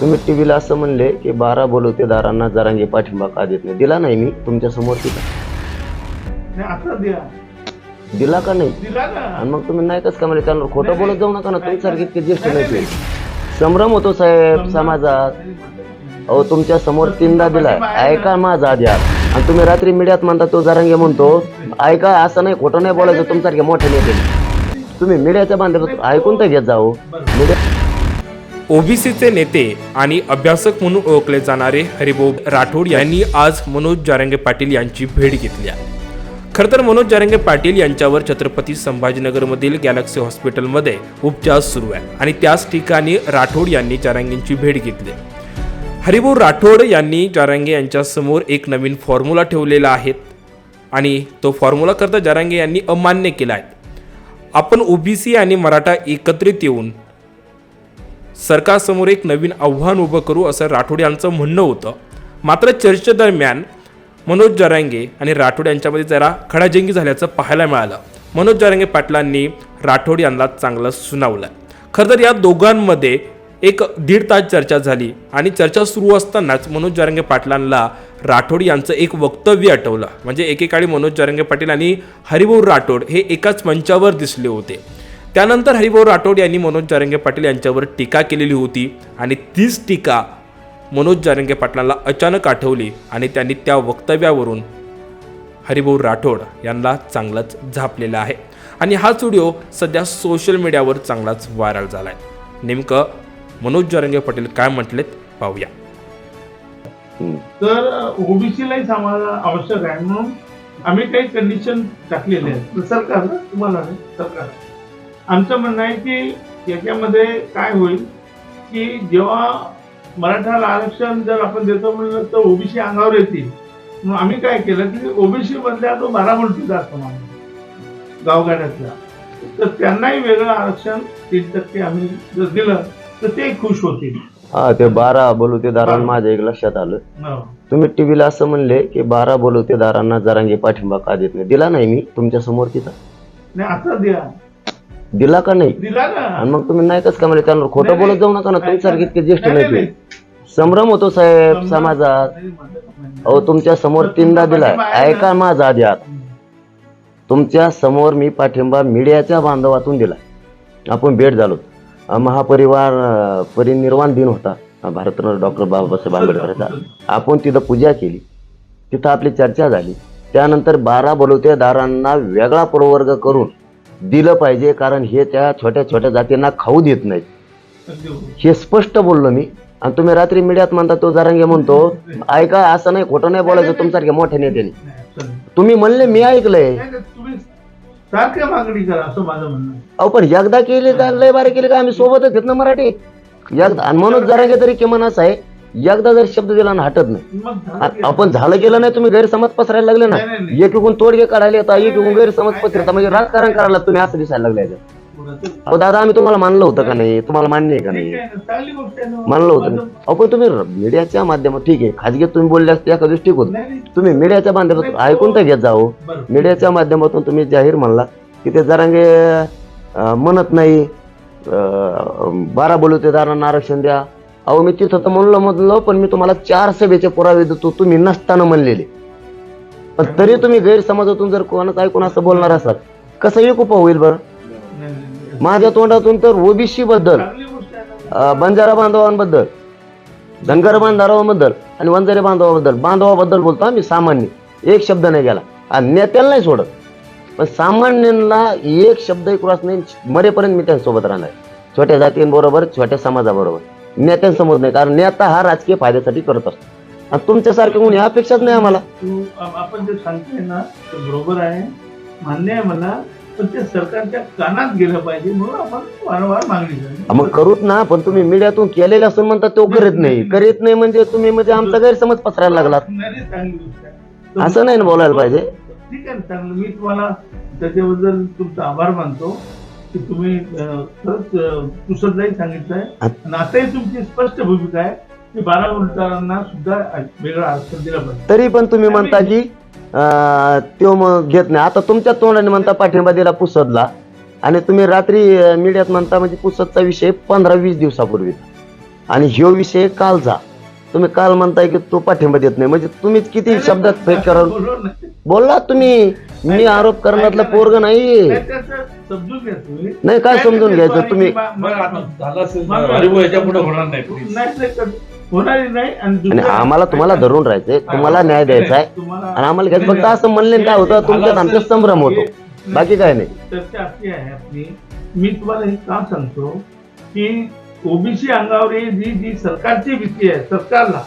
तुम्ही टीव्हीला असं म्हणले की बारा बोलवतेदारांना जरांगे पाठिंबा का देत नाही? दिला नाही मी तुमच्यासमोर दिला. नाही आता द्या दिला का नाही? दिला ना. आणि मग तुम्ही नाही कसं का म्हणजे त्यांना खोटं बोलत जाऊ नका ना तुमच्यासारखे इतके ज्येष्ठ नाही संभ्रम होतो साहेब समाजात. अहो तुमच्यासमोर तीनदा दिलाय. ऐका माझा आधी हात. आणि तुम्ही रात्री मीडियात म्हणता तो जरांगे म्हणतो. ऐका असं नाही खोटं नाही बोलायचं तुमच्यासारखे मोठे नेते. तुम्ही मीडियाच्या बांधल्यापासून ऐकून तर घेत जाओ मीडिया ओबीसीचे नेते आणि अभ्यासक म्हणून ओळखले जाणारे हरिभाऊ राठोड यांनी आज मनोज जारंगे पाटील यांची भेट घेतली आहे. खरं तर मनोज जारंगे पाटील यांच्यावर छत्रपती संभाजीनगरमधील गॅलेक्सी हॉस्पिटलमध्ये उपचार सुरू आहे आणि त्याच ठिकाणी राठोड यांनी जारंगेंची भेट घेतली. हरिभाऊ राठोड यांनी जारांगे यांच्यासमोर एक नवीन फॉर्म्युला ठेवलेला आहे आणि तो फॉर्म्युला करता जारांगे यांनी अमान्य केला आहे. आपण ओबीसी आणि मराठा एकत्रित येऊन सरकारसमोर एक नवीन आव्हान उभं करू असं राठोड यांचं म्हणणं होतं. मात्र चर्चेदरम्यान मनोज जरांगे आणि राठोड यांच्यामध्ये जरा खडाजंगी झाल्याचं पाहायला मिळालं. मनोज जरांगे पाटलांनी राठोड यांना चांगलं सुनावलं. खरं तर या दोघांमध्ये एक दीड तास चर्चा झाली आणि चर्चा सुरू असतानाच मनोज जरंगे पाटलांना राठोड यांचं एक वक्तव्य आठवलं. म्हणजे एकेकाळी मनोज जरंगे पाटील आणि हरिभाऊ राठोड हे एकाच मंचावर दिसले होते. त्यानंतर हरिभाऊ राठोड यांनी मनोज जारंगे पाटील यांच्यावर टीका केलेली होती आणि तीच टीका मनोज जारंगे पाटलांना अचानक आठवली आणि त्यांनी त्या वक्तव्यावरून हरिभाऊ राठोड यांना चांगलाच झापलेला आहे. आणि हाच व्हिडिओ सध्या सोशल मीडियावर चांगलाच व्हायरल झाला आहे नेमकं मनोज जारंगे पाटील काय म्हटलेत पाहूया. तर ओबीसीलाही आम्हाला आवश्यक आहे. म्हणून आम्ही काही कंडिशन टाकलेले आहेत. सरकार ना, तुम्हाला सरकार. आमचं म्हणणं आहे की याच्यामध्ये काय होईल की जेव्हा मराठाला आरक्षण जर आपण देतो म्हणलं तर ओबीसी अंगावर येतील. म्हणून आम्ही काय केलं की ओबीसी मधल्या तो बारा मुलटीचा असतो माणूस गावगाड्यातला. तर त्यांनाही वेगळं आरक्षण तीन टक्के आम्ही जर दिलं तर ते खुश होतील. हा ते बारा बोलवतेदारांना माझ्या एक लक्षात आलं. हो. तुम्ही टीव्हीला असं म्हणले की बारा बोलवतेदारांना जरांगे पाठिंबा का देत नाही? दिला नाही मी तुमच्यासमोर तिथं. नाही आता द्या. दिला का नाही? दिला ना. आणि मग तुम्ही नाही कसं का म्हणजे त्यांना खोटं नाही, बोलत नाही. जाऊ नका ना तुमच्यासारखे इतके ज्येष्ठ नाही, नाही नाही, संभ्रम होतो साहेब नाही. समाजात. नाही, नाही. अहो तुमच्यासमोर तीनदा दिलाय. ऐका माझा आधी. हम्म. तुमच्यासमोर मी पाठिंबा मीडियाच्या बांधवातून दिलाय. आपण भेट झालो. अं, महापरिवार अं, परिनिर्वाण दिन होता. अं, भारतरत्न डॉक्टर बाबासाहेब आंबेडकरचा. आपण तिथं पूजा केली. तिथं आपली चर्चा झाली. त्यानंतर बारा बलुतेदारांना वेगळा प्रवर्ग करून दिलं पाहिजे कारण हे त्या छोट्या छोट्या जातींना खाऊ देत नाहीत. हे स्पष्ट बोललो मी आणि तुम्ही रात्री मीडियात म्हणता तो जरांगे म्हणतो ऐका असं नाही खोटं नाही बोलायचं तुमच्यासारख्या मोठ्या नेत्याने. तुम्ही म्हणले मी ऐकलंय मागणी करा असं माझं म्हणणं. अहो पण एकदा केली का लय बारे केली का आम्ही सोबतच आहेत ना मराठी एकदा म्हणून जरांगे तरी किमान असं आहे एकदा जर शब्द दिला ना हटत नाही. आपण झालं गेलं नाही तुम्ही गैरसमज पसरायला लागले ना. एकीकडून तोडगे काढायला येतात एकीकडून गैरसमज पसरता म्हणजे राजकारण करायला तुम्ही असं दिसायला लागले अहो दादा आम्ही तुम्हाला मानलं होतं का नाही? तुम्हाला मान्य आहे का नाही. मानलं होतं अहो पण तुम्ही मीडियाच्या माध्यमात ठीक आहे खाजगीत तुम्ही बोलले असते एका दिवशी ठीक होतं तुम्ही मीडियाच्या माध्यमातून ऐकून तर घेत जाओ बरं. मीडियाच्या माध्यमातून तुम्ही जाहीर म्हणला की ते जरांगे म्हणत नाही. बारा बोलवतेदारांना आरक्षण द्या. अहो मी तिथं तर म्हणलं म्हणलं पण मी तुम्हाला चार सभेचे पुरावे देतो तुम्ही नसताना म्हणलेले. पण तरी तुम्ही गैरसमाजातून जर कोणाचं ऐकून असं बोलणार असाल कसं एक उपाय होईल बरं. माझ्या तोंडातून तर ओबीसी बद्दल बंजारा बांधवांबद्दल धनगर बांधवांबद्दल आणि वंजारी बांधवाबद्दल बांधवाबद्दल बोलतो आम्ही सामान्य. एक शब्द नाही गेला. आणि नेत्याला नाही सोडत. पण सामान्यांना एक शब्द क्रॉस नाही मरेपर्यंत मी त्यांच्यासोबत राहणार. छोट्या जातींबरोबर छोट्या समाजाबरोबर. नेत्यांसमोर नाही कारण नेता हा राजकीय फायद्यासाठी करत असतो. आणि तुमच्यासारखे कोणी अपेक्षाच नाही आम्हाला. आपण जे सांगतोय ना ते बरोबर आहे. मान्य आहे मला पण ते सरकारच्या कानात गेलं पाहिजे म्हणून आपण वारंवार मागणी करतो. मग करूत ना पण तुम्ही मीडियातून केलेलं असून म्हणतात तो करीत नाही. करीत नाही म्हणजे तुम्ही म्हणजे आमचा गैरसमज पसरायला लागलात. नाही, नाही, चांगली गोष्ट आहे. तर- असं नाही ना बोलायला पाहिजे? ठीक आहे ना चांगलं. मी तुम्हाला त्याच्याबद्दल तुमचा आभार मानतो. की तुम्ही खरंच पुसदलाही सांगितलंय. आणि आताही तुमची स्पष्ट भूमिका आहे की बारा उलटारांना सुद्धा वेगळं आरक्षण दिलं पाहिजे. तरी पण तुम्ही म्हणता की त्यो मग घेत नाही. आता तुमच्या तोंडाने म्हणता पाठिंबा दिला पुसदला. आणि तुम्ही रात्री मीडियात म्हणता म्हणजे पुसदचा विषय पंधरा वीस दिवसापूर्वी. आणि ह्यो विषय कालचा तुम्ही काल म्हणताय की तो पाठिंबा देत नाही. म्हणजे तुम्हीच किती शब्दात फेक करून बोलू नये. बोलला तुम्ही. मी आरोप करण्यातला पोरग नाही. नाही, तुम्ही. काय समजून घ्यायचं तुम्ही? आणि आम्हाला तुम्हाला धरून राहायचंय. तुम्हाला न्याय द्यायचा आहे. आणि आम्हाला घ्यायचं. फक्त असं म्हणले काय होतं? तुमच्यात आमच्यात संभ्रम होतो. बाकी काय नाही. चर्चा अशी आहे आपली. मी तुम्हाला हे का सांगतो की ओबीसी अंगावर जी जी सरकारची भीती आहे सरकारला.